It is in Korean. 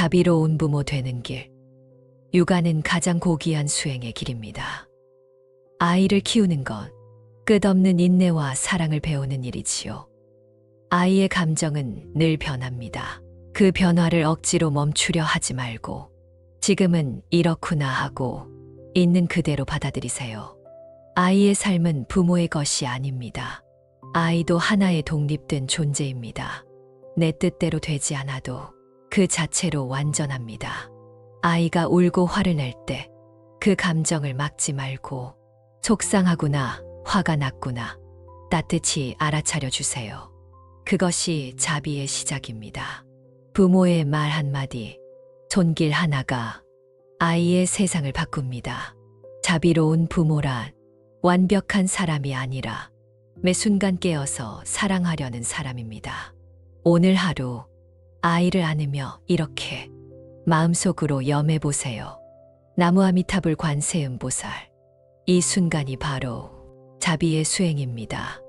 자비로운 부모 되는 길. 육아는 가장 고귀한 수행의 길입니다. 아이를 키우는 건 끝없는 인내와 사랑을 배우는 일이지요. 아이의 감정은 늘 변합니다. 그 변화를 억지로 멈추려 하지 말고 지금은 이렇구나 하고 있는 그대로 받아들이세요. 아이의 삶은 부모의 것이 아닙니다. 아이도 하나의 독립된 존재입니다. 내 뜻대로 되지 않아도 그 자체로 완전합니다. 아이가 울고 화를 낼 때 그 감정을 막지 말고 속상하구나, 화가 났구나, 따뜻히 알아차려 주세요. 그것이 자비의 시작입니다. 부모의 말 한마디, 손길 하나가 아이의 세상을 바꿉니다. 자비로운 부모란 완벽한 사람이 아니라 매 순간 깨어서 사랑하려는 사람입니다. 오늘 하루 아이를 안으며 이렇게 마음속으로 염해 보세요. 나무아미타불 관세음보살. 이 순간이 바로 자비의 수행입니다.